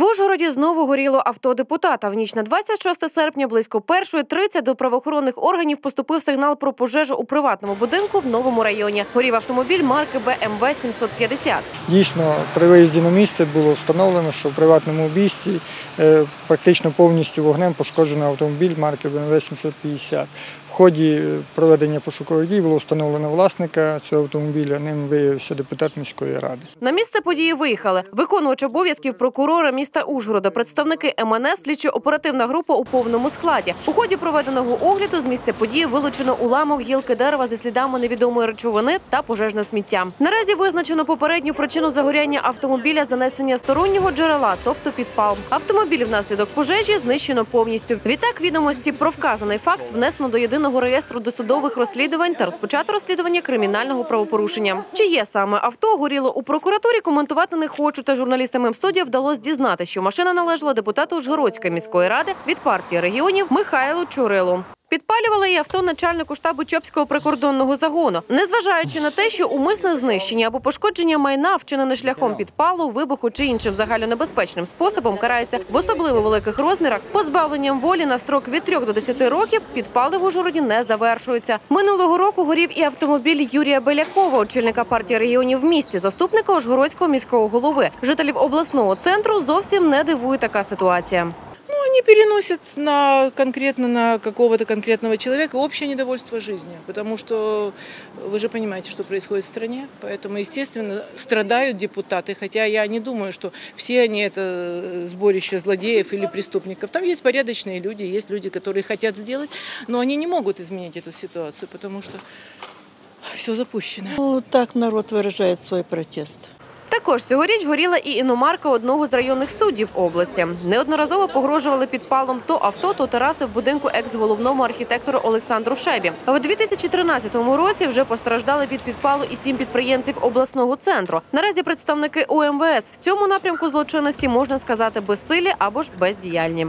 В Ужгороді знову горіло авто депутата. В ніч на 26 серпня близько 1.30 до правоохоронних органів поступив сигнал про пожежу у приватному будинку в новому районі. Горів автомобіль марки БМВ 750. Дійсно, при виїзді на місце було встановлено, що в приватному обійсті е, практично повністю вогнем пошкоджено автомобіль марки BMW 750. В ході е, проведення пошукових дій було встановлено власника цього автомобіля. Ним виявився депутат міської ради. На місце події виїхали виконувач обов'язків прокурора міста Ужгорода, представники МНС, слідчо-оперативна група у повному складі. У ході проведеного огляду з місця події вилучено уламок гілки дерева зі слідами невідомої речовини та пожежне сміття. Наразі визначено попередню причину загоряння автомобіля занесення стороннього джерела, тобто підпал. Автомобіль внаслідок пожежі знищено повністю. Відтак відомості про вказаний факт внесено до єдиного реєстру досудових розслідувань та розпочато розслідування кримінального правопорушення. Чи є саме авто горіло у прокуратурі? Коментувати не хочу. Та журналістам М-студіо вдалося дізнати, що машина належала депутату Ужгородської міської ради від партії регіонів Михайлу Чурилу. Підпалювали і авто начальнику штабу Чопського прикордонного загону, незважаючи на те, що умисне знищення або пошкодження майна, вчинене шляхом підпалу, вибуху чи іншим загальнонебезпечним способом, карається в особливо великих розмірах. Позбавленням волі на строк від 3 до 10 років підпали в Ужгороді не завершуються. Минулого року горів і автомобіль Юрія Белякова, очільника партії регіонів в місті, заступника Ужгородського міського голови. Жителів обласного центру зовсім не дивує така ситуація. Они переносят на конкретно на какого-то конкретного человека общее недовольство жизнью, потому что вы же понимаете, что происходит в стране, поэтому, естественно, страдают депутаты, хотя я не думаю, что все они это сборище злодеев или преступников. Там есть порядочные люди, есть люди, которые хотят сделать, но они не могут изменить эту ситуацию, потому что все запущено. Ну, так народ виражає свій протест. Також цьогоріч горіла і іномарка одного з районних суддів області. Неодноразово погрожували підпалом то авто, то тераси в будинку екс-головному архітектору Олександру Шебі. В 2013 році вже постраждали від підпалу і сім підприємців обласного центру. Наразі представники УМВС в цьому напрямку злочинності можна сказати безсилі або ж бездіяльні.